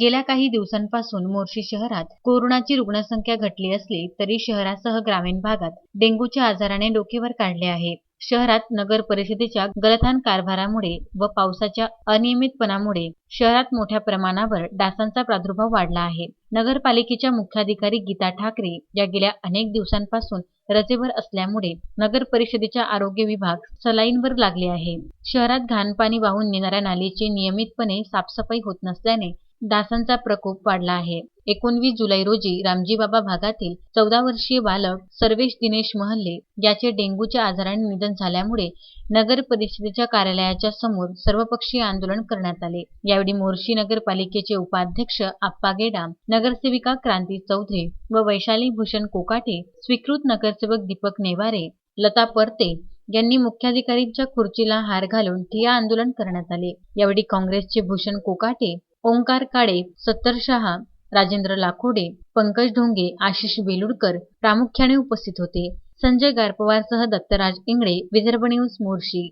गेल्या काही दिवसांपासून मोर्शी शहरात कोरोनाची रुग्णसंख्या घटली असली तरी शहरासह ग्रामीण भागात डेंग्यूच्या आजाराने डोकेवर काढले आहे. शहरात नगर परिषदेच्या गलथान कारभारामुळे व पावसाच्या अनियमितपणामुळे शहरात मोठ्या प्रमाणावर डासांचा प्रादुर्भाव वाढला आहे. नगरपालिकेच्या मुख्याधिकारी गीता ठाकरे या गेल्या अनेक दिवसांपासून रजेवर असल्यामुळे नगर परिषदेच्या आरोग्य विभाग सलाईनवर लागले आहे. शहरात घाण पाणी वाहून नेणाऱ्या नालीची नियमितपणे साफसफाई होत नसल्याने डासांचा प्रकोप वाढला आहे. एकोणवीस जुलै रोजी रामजीबाबा भागातील चौदा वर्षीय बालक सर्वेश दिनेश महल्ले याचे डेंग्यूच्या आजाराने निधन झाल्यामुळे नगर परिषदेच्या कार्यालयाच्या समोर सर्वपक्षीय आंदोलन करण्यात आले. यावेळी मोर्शी नगरपालिकेचे उपाध्यक्ष आप्पा गेडाम नगरसेविका क्रांती चौधरी व वैशाली भूषण कोकाटे स्वीकृत नगरसेवक दीपक नेवारे लता परते यांनी मुख्याधिकारींच्या खुर्चीला हार घालून ठिया आंदोलन करण्यात आले. यावेळी काँग्रेसचे भूषण कोकाटे ओंकार काळे सत्तर शहा राजेंद्र लाखोडे पंकज ढोंगे आशिष बेलुडकर प्रामुख्याने उपस्थित होते. संजय गारपवारसह दत्तराज इंगळे विदर्भ न्यूज मोर्शी.